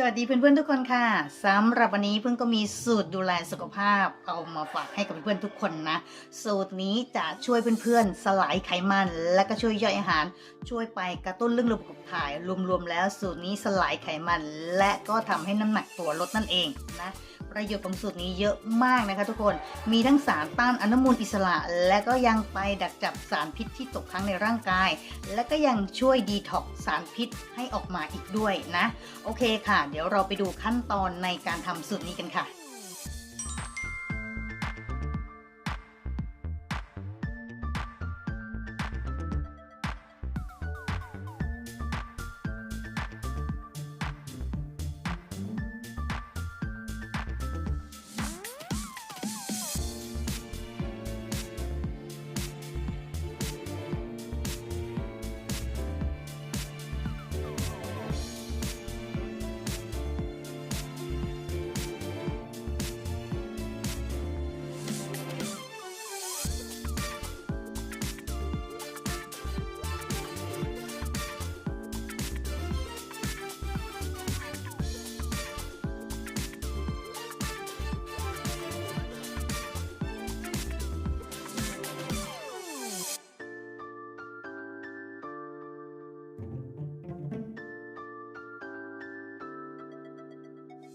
สวัสดีเพื่อนๆทุกคนค่ะสำหรับวันนี้เพื่อนก็มีสูตรดูแลสุขภาพเอามาฝากให้กับเพื่อนๆทุกคนนะ สูตรนี้จะช่วยเพื่อนๆสลายไขมัน และก็ช่วยย่อยอาหาร ช่วยไปกระตุ้นเรื่องระบบขับถ่ายรวมๆแล้วสูตรนี้สลายไขมัน และก็ทำให้น้ำหนักตัวลดนั่นเองนะ ประโยชน์ของสูตรนี้เยอะมากนะคะทุกคน มีทั้งสารต้านอนุมูลอิสระ และก็ยังไปดักจับสารพิษที่ตกค้างในร่างกาย และก็ยังช่วยดีท็อกสารพิษให้ออกมาอีกด้วยนะ โอเคค่ะ เดี๋ยวเราไปดูขั้นตอนในการทำสูตรนี้กันค่ะ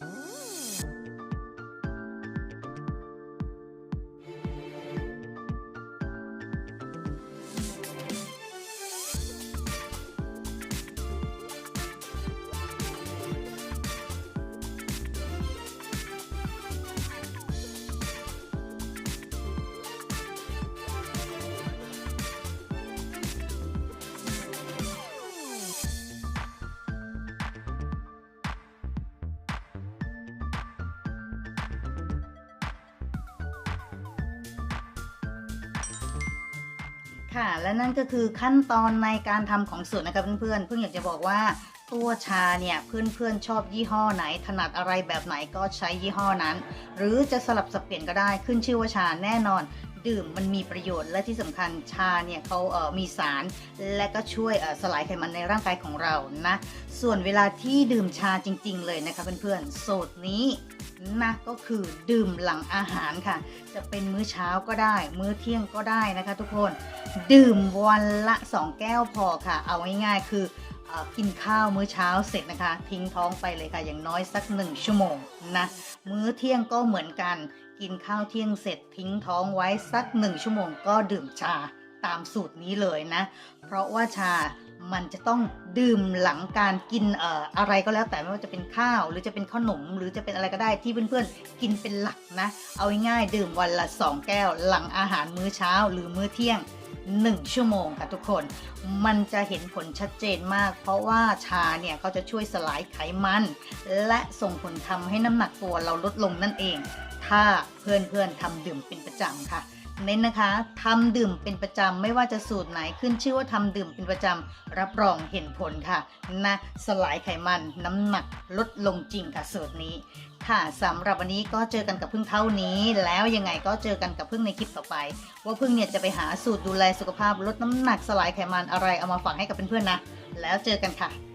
Huh? ค่ะ และนั่นก็คือขั้นตอนในการทำของสูตรนะครับเพื่อนๆเพิ่งอยากจะบอกว่าตัวชาเนี่ยเพื่อนๆชอบยี่ห้อไหน ถนัดอะไรแบบไหนก็ใช้ยี่ห้อนั้น หรือจะสลับสับเปลี่ยนก็ได้ขึ้นชื่อว่าชาแน่นอน ดื่มมันมีประโยชน์และที่สำคัญชาเนี่ยเขาเมีสาร และก็ช่วยสลายไขมันในร่างกายของเรานะ ส่วนเวลาที่ดื่มชาจริง ๆ เลยนะคะเพื่อนๆสูตรนี้ นะก็คือดื่มหลังอาหารค่ะ จะเป็นมื้อเช้าก็ได้ มื้อเที่ยงก็ได้นะคะ ทุกคนดื่มวันละ 2 แก้วพอค่ะ เอาง่ายๆคือกินข้าวมื้อเช้าเสร็จนะคะ ทิ้งท้องไปเลยค่ะ อย่างน้อยสัก 1 ชั่วโมงนะมื้อเที่ยงก็เหมือนกัน กินข้าวเที่ยงเสร็จทิ้งท้องไว้สัก 1 ชั่วโมงก็ดื่มชา ตามสูตรนี้เลยนะ เพราะว่าชามันจะต้องดื่มหลังการกินเอ่ออะไรก็แล้วแต่ไม่ว่าจะเป็นข้าว หรือจะเป็นขนม หรือจะเป็นอะไรก็ได้ที่เพื่อนๆ กินเป็นหลักนะ เอาง่ายๆดื่มวันละ 2 แก้ว หลังอาหารมื้อเช้าหรือมื้อเที่ยง 1 ชั่วโมงค่ะทุกคน มันจะเห็นผลชัดเจนมาก เพราะว่าชาเนี่ยเขาจะช่วยสลายไขมัน และส่งผลทำให้น้ำหนักตัวเราลดลงนั่นเอง ถ้าเพื่อนๆทำดื่มเป็นประจำค่ะ เน้นนะคะทำดื่มเป็นประจำไม่ว่าจะสูตรไหนขึ้นชื่อว่าทำดื่มเป็นประจำรับรองเห็นผลค่ะนะสลายไขมันน้ำหนักลดลงจริงค่ะสูตรนี้ ค่ะสำหรับวันนี้ก็เจอกันกับพึ่งเท่านี้ แล้วยังไงก็เจอกันกับพึ่งในคลิปต่อไป ว่าพึ่งเนี่ยจะไปหาสูตรดูแลสุขภาพลดน้ำหนักสลายไขมันอะไรเอามาฝากให้กับเพื่อนๆนะ แล้วเจอกันค่ะ